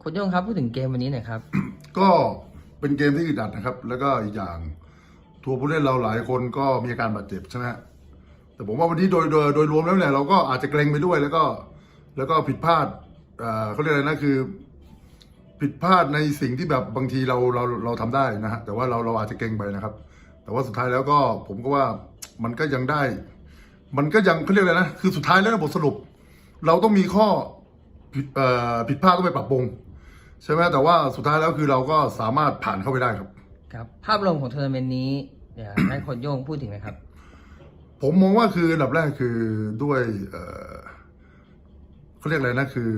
โค้ชโยงครับพูดถึงเกมวันนี้หน่อยครับ ก็เป็นเกมที่อึดอัดนะครับ แล้วก็อีกอย่างทัวร์ผู้เล่นเราหลายคนก็มีอาการบาดเจ็บใช่ไหมแต่ผมว่าวันนี้โดยโดยโดยรวมแล้วเนี่ยเราก็อาจจะเกรงไปด้วยแล้วก็ แล้วก็ผิดพลาดเอ่อเขาเรียกอะไรนะคือ ผิดพลาดในสิ่งที่แบบบางทีเราเราเราทำได้นะฮะแต่ว่าเราเราอาจจะเกรงไปนะครับ แต่ว่าสุดท้ายแล้วก็ผมก็ว่ามันก็ยังได้ มันก็ยังเขาเรียกอะไรนะคือสุดท้ายแล้วบทสรุป เราต้องมีข้อผิดเอ่อผิดพลาดก็ไปปรับปรุง ใช่ไหมแต่ว่าสุดท้ายแล้วคือเราก็สามารถผ่านเข้าไปได้ครับ ครับ ภาพรวมของทัวร์นาเมนต์นี้เดี๋ยวให้โค้ชโยงพูดถึงหนะครับ ผมมองว่าคืออันดับแรกคือด้วยเอ่อเขาเรียกอะไรนะคือ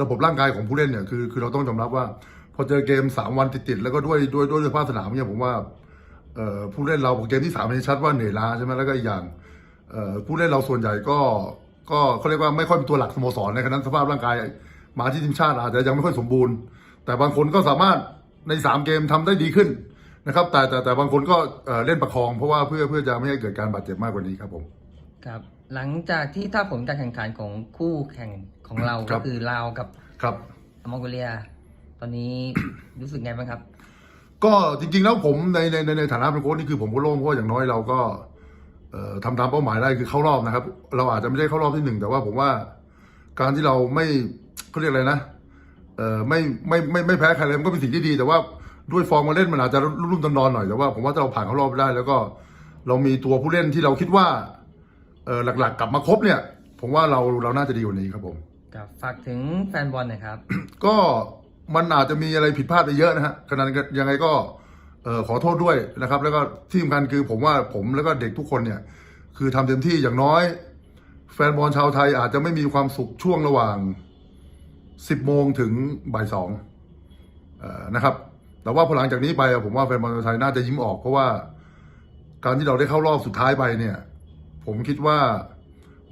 ระบบร่างกายของผู้เล่นเนี่ยคือคือเราต้องยอมรับว่า พอเจอเกมสามวันติดๆแล้วก็ด้วยด้วยด้วยสภาพสนามเนี่ยผมว่าเอ่อผู้เล่นเราเกมที่สามเนี่ยชัดว่าเหนื่อยล้าใช่ไหมแล้วก็อีกอย่างเอ่อผู้เล่นเราส่วนใหญ่ก็ก็เขาเรียกว่าไม่ค่อยเป็นตัวหลักสโมสรในขณะนั้นสภาพร่างกายมาที่ทีมชาติอาจจะยังไม่ค่อยสมบูรณ์ แต่บางคนก็สามารถในสามเกมทำได้ดีขึ้นนะครับ แต่แต่แต่บางคนก็เอ่อเล่นประคองเพราะว่าเพื่อเพื่อจะไม่ให้เกิดการบาดเจ็บมากกว่านี้ครับผมครับหลังจากที่ถ้าผลการแข่งขันของคู่แข่งของเราครัก็บคือลาวกับครับมองโกเลีย ตอนนี้รู้สึกไงบ้างครับ ก็จริงๆแล้วผมในในในในฐานะเป็นโค้ชนี่คือผมก็โล่งเพราะว่าอย่างน้อยเราก็เอ่อทำตามเป้าหมายได้คือเข้ารอบนะครับ เราอาจจะไม่ได้เข้ารอบที่หนึ่งแต่ว่าผมว่าการที่เราไม่เขาเรียกอะไรนะ เอ่อไม่ไม่ไม่ไม่แพ้ใครเลยมันก็เป็นสิ่งที่ดี แต่ว่าด้วยฟอร์มมาเล่นมันอาจจะรุ่มๆตอนๆหน่อยแต่ว่าผมว่าถ้าเราผ่านเข้ารอบไปได้ แล้วก็เรามีตัวผู้เล่นที่เราคิดว่าเออหลักๆ กลับมาครบเนี่ย ผมว่าเราเราน่าจะดีกว่านี้ครับผมครับฝากถึงแฟนบอลหน่อยครับ ก็มันอาจจะมีอะไรผิดพลาดไปเยอะนะฮะขณะนั้นก็ยังไงก็เอ่อขอโทษด้วยนะครับ แล้วก็ที่สำคัญคือผมว่าผมแล้วก็เด็กทุกคนเนี่ย คือทำเต็มที่อย่างน้อย แฟนบอลชาวไทยอาจจะไม่มีความสุขช่วงระหว่าง 10โมงถึงบ่ายสองนะครับ แต่ว่าพอหลังจากนี้ไปผมว่าแฟนบอลไทยน่าจะยิ้มออกเพราะว่าการที่เราได้เข้ารอบสุดท้ายไปเนี่ย ผมคิดว่า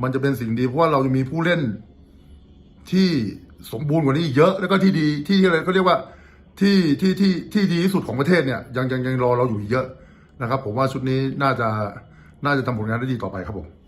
มันจะเป็นสิ่งดีเพราะว่าเราจะมีผู้เล่นที่สมบูรณ์กว่านี้อีกเยอะแล้วก็ที่ดีที่อะไรเขาเรียกว่าที่ที่ที่ที่ดีที่สุดของประเทศเนี่ยยังยังยังรอเราอยู่อีกเยอะนะครับ ผมว่าชุดนี้น่าจะน่าจะทำผลงานได้ดีต่อไปครับผม